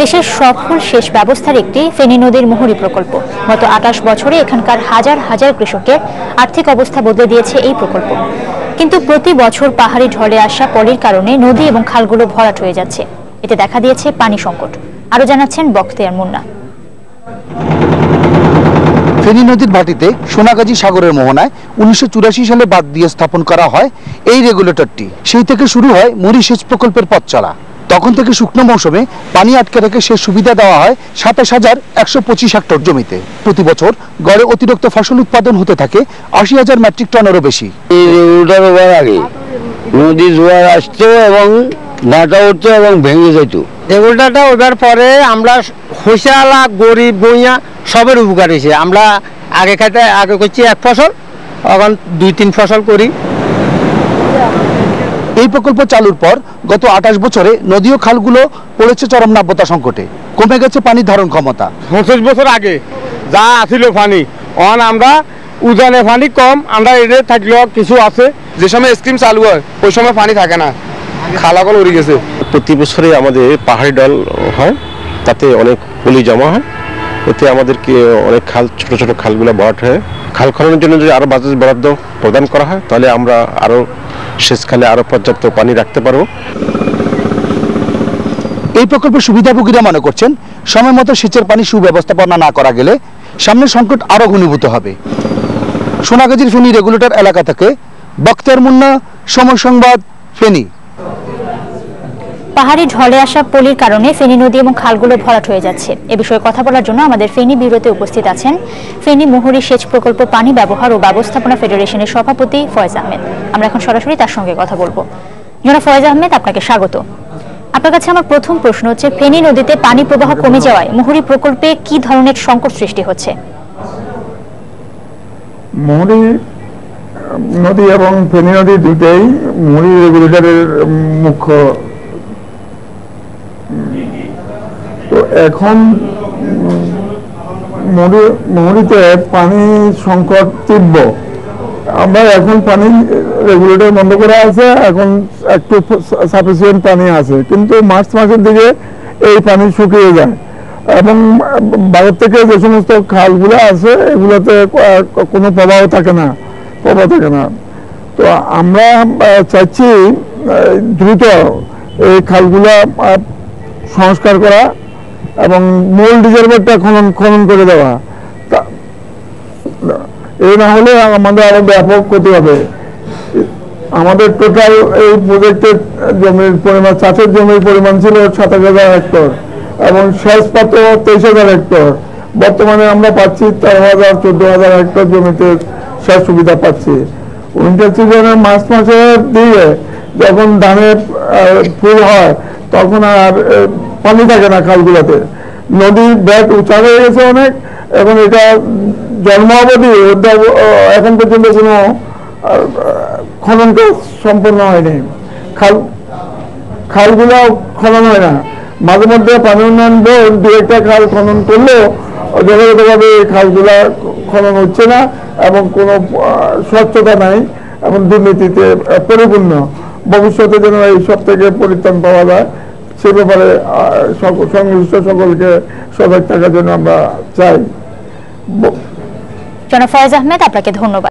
দেশের সফল সেচ ব্যবস্থার একটি ফেনী নদীর মোহরী প্রকল্প। গত আঠাশ বছরে এখানকার হাজার হাজার কৃষকের আর্থিক অবস্থা বদলে দিয়েছে এই প্রকল্প। কিন্তু প্রতি বছর পাহাড়ি ঢলে আসা পলির কারণে নদী এবং খালগুলো ভরাট হয়ে যাচ্ছে। এতে দেখা দিয়েছে পানি সংকট। আরও জানাচ্ছেন বখতিয়ার মুন্না। ফেনী নদীর ভাটিতে সোনাগাজী সাগরের মোহনায় উনিশশো চুরাশি সালে বাদ দিয়ে স্থাপন করা হয় এই রেগুলেটরটি। সেই থেকে শুরু হয় সেচ প্রকল্পের পথ চলা তখন থেকে শুকনো মৌসুমে পানি আটকে রেখে সে সুবিধা দেওয়া হয় সাতাশ হাজার একশো পঁচিশ হেক্টর জমিতে। প্রতি বছর গড়ে অতিরিক্ত ফসল উৎপাদন হতে থাকে আশি হাজার মেট্রিক টনেরও বেশি। আগে নদী জোয়ার আসতো এবং ভাটা উঠতো এবং ভেঙে যেত। রেগুলেটারটা ওইবার পরে আমরা হোসালা গরিব বইয়া সবের উপকার হয়েছে। আমরা আগে খাইতে আগে করছি এক ফসল এখন দুই তিন ফসল করি। এই প্রকল্প চালুর পর গত আঠাশ বছরে নদী ও খালগুলো পড়েছে চরম নাব্যতা সংকটে। কমে গেছে পানির ধারণ ক্ষমতা। পঁচিশ বছর আগে যা আছিল পানি অন আমরা উজানে পানি কম আমরা এনে থাকলেও কিছু আছে। যে সময় স্কিম চালু হয় ওই সময় পানি থাকে না। খালাকল উড়ে গেছে। প্রতি বছরে আমাদের পাহাড়ি ডল হয় তাতে অনেক পলি জমা হয়। এতে আমাদেরকে অনেক খাল ছোট ছোট খালগুলো ভরাট হয়। খাল খননের জন্য যদি আরও বাজেট বরাদ্দ প্রদান করা হয় তাহলে আমরা আরও শেষ খালে আরও পর্যাপ্ত পানি রাখতে পারব এই প্রকল্পের সুবিধাভোগীরা মনে করছেন, সময় মতো সেচের পানি সুব্যবস্থাপনা না করা গেলে সামনের সংকট আরও ঘনীভূত হবে। সোনাগাজীর ফেনী রেগুলেটর এলাকা থেকে, বক্তার মুন্না, সময় সংবাদ, ফেনী। পাহাড়ি ঢলে আসা পলির কারণে ফেনী নদী এবং খালগুলো ভরাট হয়ে যাচ্ছে। এ বিষয়ে কথা বলার জন্য আমাদের ফেনী ব্যুরোতে উপস্থিত আছেন ফেনী মোহরী সেচ প্রকল্প পানি ব্যবহার ও ব্যবস্থাপনা ফেডারেশনের সভাপতি ফয়েজ আহমেদ। আমরা এখন সরাসরি তার সঙ্গে কথা বলব। জনাব ফয়েজ আহমেদ, আপনাকে স্বাগত। আপনার কাছে আমার প্রথম প্রশ্ন হচ্ছে, ফেনী নদীতে পানি প্রবাহ কমে যাওয়ায় মোহরী প্রকল্পে কি ধরনের সংকট সৃষ্টি হচ্ছে? মুহুরী নদী এবং ফেনী নদী দুটেই মুহুরী রেগুলেটরের মুখ্য তো এখন মুহুরীতে পানি সংকট তীব্র। আমরা এখন পানি রেগুলেটর বন্ধ করা আছে, এখন একটু সাফিসিয়েন্ট পানি আছে। কিন্তু মার্চ মাসের দিকে এই পানি শুকিয়ে যায়। এবং ভারত থেকে যে সমস্ত খালগুলো আছে, এগুলোতে কোনো প্রবাহ থাকে না, প্রবাহ থাকে না। তো আমরা চাইছি দ্রুত এই খালগুলো সংস্কার করা। এবং মূল রিজার্ভারটা খনন খনন করে দেওয়া। এই না হলে আমাদের আরও ব্যাপক ক্ষতি হবে। আমাদের টোটাল এই প্রজেক্টের জমির পরিমাণ, চাষের জমির পরিমাণ ছিল সাতাশ হাজার হেক্টর এবং সেচ পাত্র তেইশ হাজার হেক্টর বর্তমানে আমরা পাচ্ছি তেরো হাজার, চোদ্দ হাজার হেক্টর জমিতে সেচ সুবিধা পাচ্ছি। উইন্টার সিজনের মার্চ মাসের দিকে যখন ধানের ফুল হয়, তখন আর পানি থাকে না খালগুলোতে। নদীর ব্যাট উঁচা হয়ে গেছে অনেক এবং এটা জন্ম অবধি এখন পর্যন্ত কোনো খনন কাজ সম্পূর্ণ হয়নি। খাল, খালগুলো খনন হয় না। মাঝে মধ্যে পানি উন্নয়ন বোর্ড দু একটা খাল খনন করলেও যথাযথভাবে এই খালগুলা খনন হচ্ছে না এবং কোনো স্বচ্ছতা নাই এবং দুর্নীতিতে পরিপূর্ণ। ভবিষ্যতে যেন এই সব থেকে পরিত্রাণ পাওয়া যায়। সে ব্যাপারে সংশ্লিষ্ট সকলকে সজাগ থাকার জন্য আমরা চাই। জনাব ফয়েজ আহমেদ আপনাকে ধন্যবাদ।